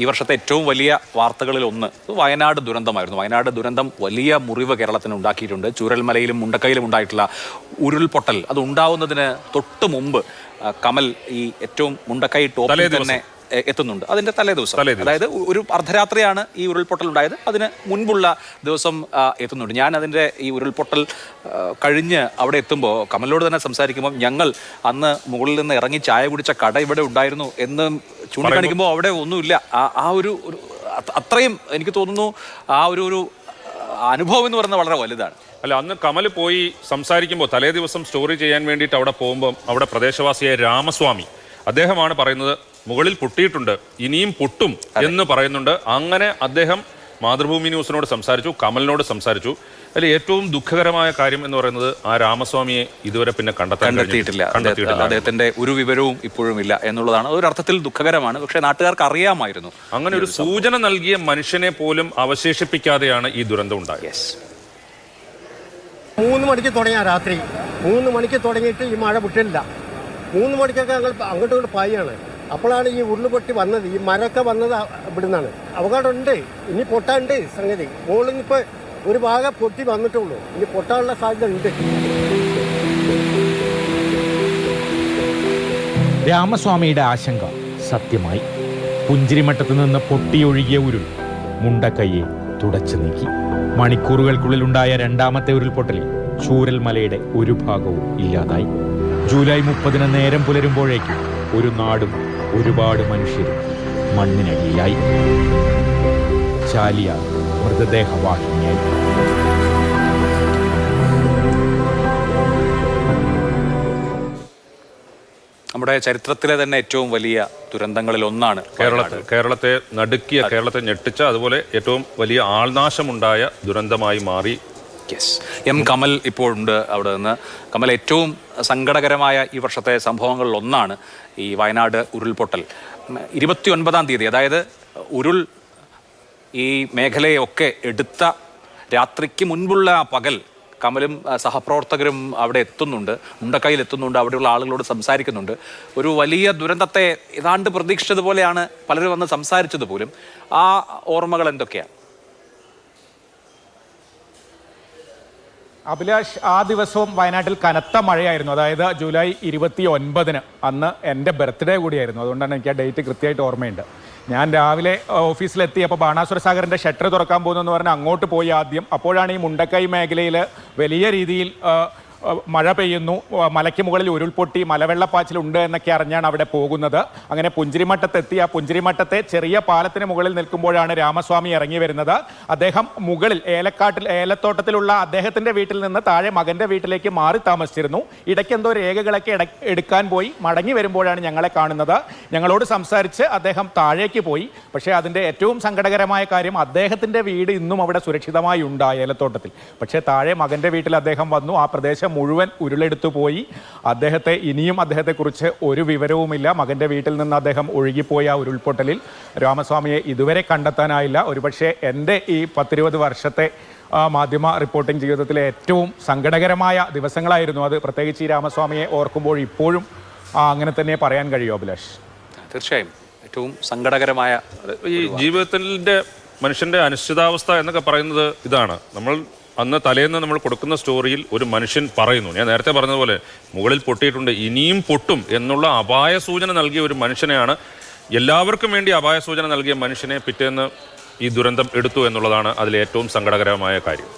ഈ വർഷത്തെ ഏറ്റവും വലിയ വാർത്തകളിൽ ഒന്ന്. വയനാട് ദുരന്തമായിരുന്നു. വയനാട് ദുരന്തം വലിയ മുറിവ് കേരളത്തിന് ഉണ്ടാക്കിയിട്ടുണ്ട്. ചൂരൽമലയിലും മുണ്ടക്കയിലും ഉണ്ടായിട്ടുള്ള ഉരുൾപൊട്ടൽ. അത് ഉണ്ടാവുന്നതിന് തൊട്ട് മുമ്പ് കമൽ ഈ ഏറ്റവും മുണ്ടക്കൈ ടോപ്പിൽ തന്നെ എത്തുന്നുണ്ട്. അതിന്റെ തലേ ദിവസം. അതായത് ഒരു അർദ്ധരാത്രിയാണ് ഈ ഉരുൾപൊട്ടൽ ഉണ്ടായത് അതിന് മുൻപുള്ള ദിവസം എത്തുന്നുണ്ട്. ഞാൻ അതിന്റെ ഈ ഉരുൾപൊട്ടൽ കഴിഞ്ഞ് അവിടെ എത്തുമ്പോൾ കമലിനോട് തന്നെ സംസാരിക്കുമ്പോൾ ഞങ്ങൾ അന്ന് മുകളിൽ നിന്ന് ഇറങ്ങി ചായ കുടിച്ച കട ഇവിടെ ഉണ്ടായിരുന്നു എന്ന് ചൂണ്ടിക്കാണിക്കുമ്പോൾ അവിടെ ഒന്നുമില്ല. ആ- ഒരു അത്രയും എനിക്ക് തോന്നുന്നു ആ ഒരു ഒരു അനുഭവം എന്ന് പറയുന്നത് വളരെ വലുതാണ്. അല്ല അന്ന് കമൽ പോയി സംസാരിക്കുമ്പോൾ തലേ ദിവസം സ്റ്റോറി ചെയ്യാൻ വേണ്ടിയിട്ട് അവിടെ പോകുമ്പോൾ അവിടെ പ്രദേശവാസിയായ രാമസ്വാമി അദ്ദേഹമാണ് പറയുന്നത് മുകളിൽ പൊട്ടിയിട്ടുണ്ട് ഇനിയും പൊട്ടും എന്ന് പറയുന്നുണ്ട്. അങ്ങനെ അദ്ദേഹം മാതൃഭൂമി ന്യൂസിനോട് സംസാരിച്ചു കമലിനോട് സംസാരിച്ചു. അതിൽ ഏറ്റവും ദുഃഖകരമായ കാര്യം എന്ന് പറയുന്നത് ആ രാമസ്വാമിയെ ഇതുവരെ പിന്നെ കണ്ടെത്താൻ കണ്ടെത്തിയിട്ടില്ല. അദ്ദേഹത്തിന്റെ ഒരു വിവരവും ഇപ്പോഴും ഇല്ല എന്നുള്ളതാണ്. ഒരു അർത്ഥത്തിൽ ദുഃഖകരമാണ്. പക്ഷേ നാട്ടുകാർക്ക് അറിയാമായിരുന്നു. അങ്ങനെ ഒരു സൂചന നൽകിയ മനുഷ്യനെ പോലും അവശേഷിപ്പിക്കാതെയാണ് ഈ ദുരന്തം ഉണ്ടായത്. മൂന്ന് മണിക്ക് തുടങ്ങിയ രാത്രി. മൂന്ന് മണിക്ക് തുടങ്ങിയിട്ട് ഈ മഴ വിട്ടില്ല. മൂന്ന് മണിക്കൊക്കെ ഞങ്ങൾ അങ്ങോട്ടും ഇങ്ങോട്ട് പായാണ്. അപ്പോഴാണ് ഈ ഉരുളുപൊട്ടി വന്നത് ഈ മരമൊക്കെ വന്നത് ഇവിടുന്നാണ്. ഉണ്ട് ഇനി പൊട്ടാണ്ട് സംഗതി. മുകളിൽ ഒരു ഭാഗം പൊട്ടി വന്നിട്ടുള്ളൂ. ഇനി പൊട്ടാനുള്ള സാധ്യത ഉണ്ട്. രാമസ്വാമിയുടെ ആശങ്ക സത്യമായി. പുഞ്ചിരിമട്ടത്ത് നിന്ന് പൊട്ടിയൊഴുകിയ ഉരുൾ മുണ്ടക്കയ്യെ തുടച്ചു നീക്കി. മണിക്കൂറുകൾക്കുള്ളിലുണ്ടായ രണ്ടാമത്തെ ഉരുൾപൊട്ടലിൽ ചൂരൽമലയുടെ ഒരു ഭാഗവും ഇല്ലാതായി. ജൂലൈ മുപ്പതിന് നേരം പുലരുമ്പോഴേക്കും ഒരു നാടും ഒരുപാട് മനുഷ്യരും മണ്ണിനടിയിലായി ചാലിയ മൃതദേഹവാഹിനിയായി. നമ്മുടെ ചരിത്രത്തിലെ തന്നെ ഏറ്റവും വലിയ ദുരന്തങ്ങളിൽ ഒന്നാണ് കേരളത്തിൽ കേരളത്തെ നടുക്കിയ കേരളത്തെ ഞെട്ടിച്ച അതുപോലെ ഏറ്റവും വലിയ ആൾനാശമുണ്ടായ ദുരന്തമായി മാറി യെസ് എം കമൽ ഇപ്പോഴുണ്ട് അവിടെ നിന്ന്. കമൽ ഏറ്റവും സങ്കടകരമായ ഈ വർഷത്തെ സംഭവങ്ങളിൽ ഒന്നാണ് ഈ വയനാട് ഉരുൾപൊട്ടൽ. ഇരുപത്തി ഒൻപതാം തീയതി അതായത് ഉരുൾ ഈ മേഖലയൊക്കെ എടുത്ത രാത്രിക്ക് മുൻപുള്ള ആ പകൽ കമലും സഹപ്രവർത്തകരും അവിടെ എത്തുന്നുണ്ട്. മുണ്ടക്കൈയിൽ എത്തുന്നുണ്ട് അവിടെയുള്ള ആളുകളോട് സംസാരിക്കുന്നുണ്ട്. ഒരു വലിയ ദുരന്തത്തെ ഏതാണ്ട് പ്രതീക്ഷിച്ചതുപോലെയാണ് പലരും വന്ന് സംസാരിച്ചത് പോലും ആ ഓർമ്മകൾ എന്തൊക്കെയാണ്? അഭിലാഷ് ആ ദിവസവും വയനാട്ടിൽ കനത്ത മഴയായിരുന്നു. അതായത് ജൂലൈ ഇരുപത്തി ഒൻപതിന് അന്ന് എന്റെ ബർത്ത്ഡേ കൂടിയായിരുന്നു. അതുകൊണ്ടാണ് എനിക്ക് ആ ഡേറ്റ് കൃത്യമായിട്ട് ഓർമ്മയുണ്ട്. ഞാൻ രാവിലെ ഓഫീസിലെത്തിയപ്പോൾ ബാണാസുര സാഗറിന്റെ ഷട്ടർ തുറക്കാൻ പോകുന്നു എന്ന് പറഞ്ഞാൽ അങ്ങോട്ട് പോയി ആദ്യം. അപ്പോഴാണ് ഈ മുണ്ടക്കൈ മേഖലയിൽ വലിയ രീതിയിൽ മഴ പെയ്യുന്നു. മലയ്ക്ക് മുകളിൽ ഉരുൾപൊട്ടി മലവെള്ളപ്പാച്ചിലുണ്ട് എന്നൊക്കെ അറിഞ്ഞാണ് അവിടെ പോകുന്നത്. അങ്ങനെ പുഞ്ചിരിമട്ടത്തെത്തി. ആ പുഞ്ചിരിമട്ടത്തെ ചെറിയ പാലത്തിന് മുകളിൽ നിൽക്കുമ്പോഴാണ് രാമസ്വാമി ഇറങ്ങി വരുന്നത്. അദ്ദേഹം മുകളിൽ ഏലക്കാട്ടിൽ ഏലത്തോട്ടത്തിലുള്ള അദ്ദേഹത്തിന്റെ വീട്ടിൽ നിന്ന് താഴെ മകന്റെ വീട്ടിലേക്ക് മാറി താമസിച്ചിരുന്നു. ഇടയ്ക്ക് എന്തോ രേഖകളൊക്കെ എടുക്കാൻ പോയി. മടങ്ങി വരുമ്പോഴാണ് ഞങ്ങളെ കാണുന്നത്. ഞങ്ങളോട് സംസാരിച്ച് അദ്ദേഹം താഴേക്ക് പോയി. പക്ഷേ അതിന്റെ ഏറ്റവും സങ്കടകരമായ കാര്യം അദ്ദേഹത്തിന്റെ വീട് ഇന്നും അവിടെ സുരക്ഷിതമായി ഉണ്ട് ഏലത്തോട്ടത്തിൽ. പക്ഷേ താഴെ മകന്റെ വീട്ടിൽ അദ്ദേഹം വന്നു. ആ പ്രദേശം മുഴുവൻ ഉരുളെടുത്തു പോയി. അദ്ദേഹത്തെ ഇനിയും അദ്ദേഹത്തെക്കുറിച്ച് ഒരു വിവരവുമില്ല. മകന്റെ വീട്ടിൽ നിന്ന് അദ്ദേഹം ഒഴുകിപ്പോയ ആ ഉരുൾപൊട്ടലിൽ. രാമസ്വാമിയെ ഇതുവരെ കണ്ടെത്താനായില്ല. ഒരുപക്ഷെ എന്റെ ഈ പത്തിരുപത് വർഷത്തെ മാധ്യമ റിപ്പോർട്ടിംഗ് ജീവിതത്തിലെ ഏറ്റവും സങ്കടകരമായ ദിവസങ്ങളായിരുന്നു. അത് പ്രത്യേകിച്ച് ഈ രാമസ്വാമിയെ ഓർക്കുമ്പോൾ ഇപ്പോഴും അങ്ങനെ തന്നെ പറയാൻ കഴിയും അഭിലാഷ്? തീർച്ചയായും. ഏറ്റവും സങ്കടകരമായ ഈ ജീവിതത്തിന്റെ മനുഷ്യന്റെ അനിശ്ചിതാവസ്ഥ എന്നൊക്കെ പറയുന്നത് ഇതാണ്. നമ്മൾ അന്ന് തലേന്ന് നമ്മൾ കൊടുക്കുന്ന സ്റ്റോറിയിൽ ഒരു മനുഷ്യൻ പറയുന്നു. ഞാൻ നേരത്തെ പറഞ്ഞതുപോലെ മുകളിൽ പൊട്ടിയിട്ടുണ്ട് ഇനിയും പൊട്ടും എന്നുള്ള അപായ സൂചന നൽകിയ ഒരു മനുഷ്യനെയാണ് എല്ലാവർക്കും വേണ്ടി അപായ സൂചന നൽകിയ മനുഷ്യനെ പിറ്റേന്ന് ഈ ദുരന്തം എടുത്തു എന്നുള്ളതാണ് അതിൽ ഏറ്റവും സങ്കടകരമായ കാര്യം.